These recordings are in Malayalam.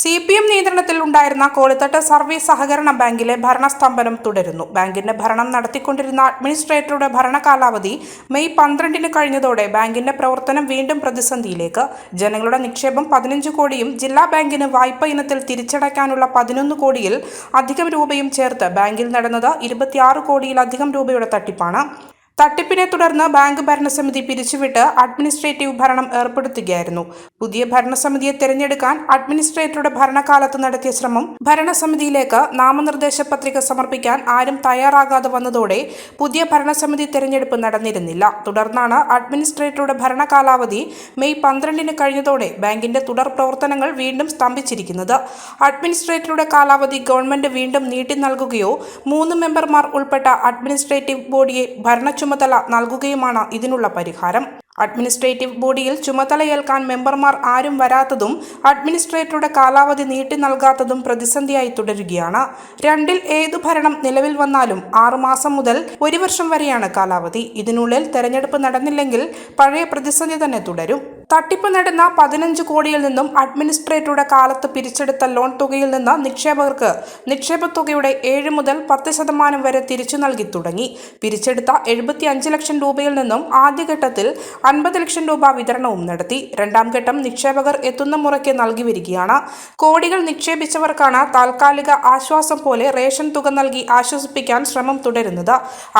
സി പി എം നിയന്ത്രണത്തിൽ ഉണ്ടായിരുന്ന കോളിത്തട്ട് സർവീസ് സഹകരണ ബാങ്കിലെ ഭരണസ്തംഭനം തുടരുന്നു. ബാങ്കിന്റെ ഭരണം നടത്തിക്കൊണ്ടിരുന്ന അഡ്മിനിസ്ട്രേറ്ററുടെ ഭരണകാലാവധി മെയ് പന്ത്രണ്ടിന് കഴിഞ്ഞതോടെ ബാങ്കിന്റെ പ്രവർത്തനം വീണ്ടും പ്രതിസന്ധിയിലേക്ക്. ജനങ്ങളുടെ നിക്ഷേപം പതിനഞ്ച് കോടിയും ജില്ലാ ബാങ്കിന് വായ്പ ഇനത്തിൽ തിരിച്ചടയ്ക്കാനുള്ള പതിനൊന്ന് കോടിയിൽ അധികം രൂപയും ചേർത്ത് ബാങ്കിൽ നടന്നത് ഇരുപത്തിയാറ് കോടിയിലധികം രൂപയുടെ തട്ടിപ്പാണ്. തട്ടിപ്പിനെ തുടർന്ന് ബാങ്ക് ഭരണസമിതി പിരിച്ചുവിട്ട് അഡ്മിനിസ്ട്രേറ്റീവ് ഭരണം ഏർപ്പെടുത്തുകയായിരുന്നു. പുതിയ ഭരണസമിതിയെ തിരഞ്ഞെടുക്കാൻ അഡ്മിനിസ്ട്രേറ്ററുടെ ഭരണകാലത്ത് നടത്തിയ ശ്രമം ഭരണസമിതിയിലേക്ക് നാമനിർദ്ദേശ പത്രിക സമർപ്പിക്കാൻ ആരും തയ്യാറാകാതെ വന്നതോടെ പുതിയ ഭരണസമിതി തിരഞ്ഞെടുപ്പ് നടന്നിരുന്നില്ല. തുടർന്നാണ് അഡ്മിനിസ്ട്രേറ്ററുടെ ഭരണകാലാവധി മെയ് പന്ത്രണ്ടിന് കഴിഞ്ഞതോടെ ബാങ്കിന്റെ തുടർ പ്രവർത്തനങ്ങൾ വീണ്ടും സ്തംഭിച്ചിരിക്കുന്നത്. അഡ്മിനിസ്ട്രേറ്ററുടെ കാലാവധി ഗവൺമെന്റ് വീണ്ടും നീട്ടി നൽകുകയോ മൂന്ന് മെമ്പർമാർ ഉൾപ്പെട്ട അഡ്മിനിസ്ട്രേറ്റീവ് ബോഡിയെ ഭരണ ചുമതല നൽകുകയുമാണ് ഇതിനുള്ള പരിഹാരം. അഡ്മിനിസ്ട്രേറ്റീവ് ബോഡിയിൽ ചുമതലയേൽക്കാൻ മെമ്പർമാർ ആരും വരാത്തതും അഡ്മിനിസ്ട്രേറ്ററുടെ കാലാവധി നീട്ടി നൽകാത്തതും പ്രതിസന്ധിയായി തുടരുകയാണ്. രണ്ടിൽ ഏതു ഭരണം നിലവിൽ വന്നാലും ആറുമാസം മുതൽ ഒരു വർഷം വരെയാണ് കാലാവധി. ഇതിനുള്ളിൽ തെരഞ്ഞെടുപ്പ് നടന്നില്ലെങ്കിൽ പഴയ പ്രതിസന്ധി തന്നെ തുടരും. തട്ടിപ്പ് നടന്ന പതിനഞ്ച് കോടിയിൽ നിന്നും അഡ്മിനിസ്ട്രേറ്ററുടെ കാലത്ത് പിരിച്ചെടുത്ത ലോൺ തുകയിൽ നിന്ന് നിക്ഷേപകർക്ക് നിക്ഷേപ തുകയുടെ ഏഴ് മുതൽ പത്ത് ശതമാനം വരെ തിരിച്ചു നൽകി തുടങ്ങി. പിരിച്ചെടുത്ത എഴുപത്തി അഞ്ച് ലക്ഷം രൂപയിൽ നിന്നും ആദ്യഘട്ടത്തിൽ അൻപത് ലക്ഷം രൂപ വിതരണവും നടത്തി. രണ്ടാം ഘട്ടം നിക്ഷേപകർ എത്തുന്ന മുറയ്ക്ക് നൽകി വരികയാണ്. കോടികൾ നിക്ഷേപിച്ചവർക്കാണ് താൽക്കാലിക ആശ്വാസം പോലെ റേഷൻ തുക നൽകി ആശ്വസിപ്പിക്കാൻ ശ്രമം തുടരുന്നത്.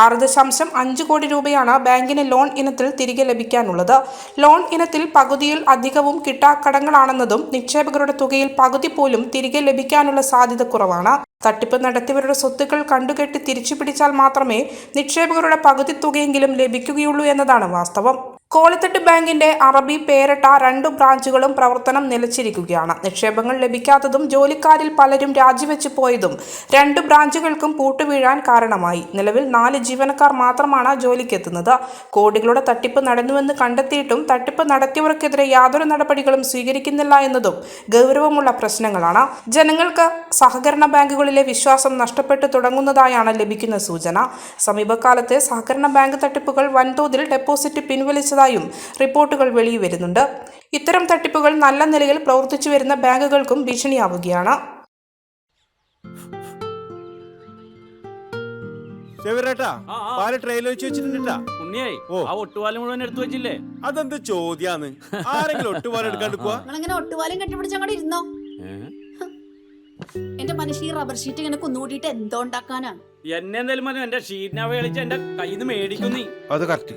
ആറ് ദശാംശം അഞ്ച് കോടി രൂപയാണ് ബാങ്കിന് ലോൺ ഇനത്തിൽ തിരികെ ലഭിക്കാനുള്ളത്. ലോൺ ഇനത്തിൽ പകുതിയിൽ അധികവും കിട്ടാക്കടങ്ങളാണെന്നതും നിക്ഷേപകരുടെ തുകയിൽ പകുതി പോലും തിരികെ ലഭിക്കാനുള്ള സാധ്യത കുറവാണ്. തട്ടിപ്പ് നടത്തിയവരുടെ സ്വത്തുക്കൾ കണ്ടുകെട്ടി തിരിച്ചു പിടിച്ചാൽ മാത്രമേ നിക്ഷേപകരുടെ പകുതി തുകയെങ്കിലും ലഭിക്കുകയുള്ളൂ എന്നതാണ് വാസ്തവം. കോളിത്തട്ട് ബാങ്കിന്റെ അറബി പേരട്ട രണ്ട് ബ്രാഞ്ചുകളും പ്രവർത്തനം നിലച്ചിരിക്കുകയാണ്. നിക്ഷേപങ്ങൾ ലഭിക്കാത്തതും ജോലിക്കാരിൽ പലരും രാജിവെച്ചു പോയതും രണ്ട് ബ്രാഞ്ചുകൾക്കും പൂട്ടുവീഴാൻ കാരണമായി. നിലവിൽ നാല് ജീവനക്കാർ മാത്രമാണ് ജോലിക്കെത്തുന്നത്. കോടികളുടെ തട്ടിപ്പ് നടന്നുവെന്ന് കണ്ടെത്തിയിട്ടും തട്ടിപ്പ് നടത്തിയവർക്കെതിരെ യാതൊരു നടപടികളും സ്വീകരിക്കുന്നില്ല എന്നതും ഗൗരവമുള്ള പ്രശ്നങ്ങളാണ്. ജനങ്ങൾക്ക് സഹകരണ ബാങ്കുകളിലെ വിശ്വാസം നഷ്ടപ്പെട്ടു തുടങ്ങുന്നതായാണ് ലഭിക്കുന്ന സൂചന. സമീപകാലത്തെ സഹകരണ ബാങ്ക് തട്ടിപ്പുകൾ വൻതോതിൽ ഡെപ്പോസിറ്റ് പിൻവലിച്ചതായും റിപ്പോർട്ടുകൾ വെളിവരുന്നുണ്ട് ഇത്തരം തട്ടിപ്പുകൾ നല്ല നിലയിൽ പ്രവർത്തിച്ചു വരുന്ന ബാങ്കുകൾക്കും ഭീഷണിയാവുകയാണ്. അതെന്ത് ചോദ്യാന്ന്? ആരെങ്കിലും ഒട്ടുപാലം ഇരുന്നോ? എന്റെ മനുഷ്യ ഈ റബ്ബർ ഷീറ്റ് ഇങ്ങനെ കുന്നുകൂട്ടിയിട്ട് എന്തോ ഉണ്ടാക്കാനാ എന്നെ എന്തായാലും എന്റെ ഷീറ്റിനെ കളിച്ച് എന്റെ കയ്യിൽ നിന്ന് മേടിക്കുന്നു അത് കറക്റ്റ്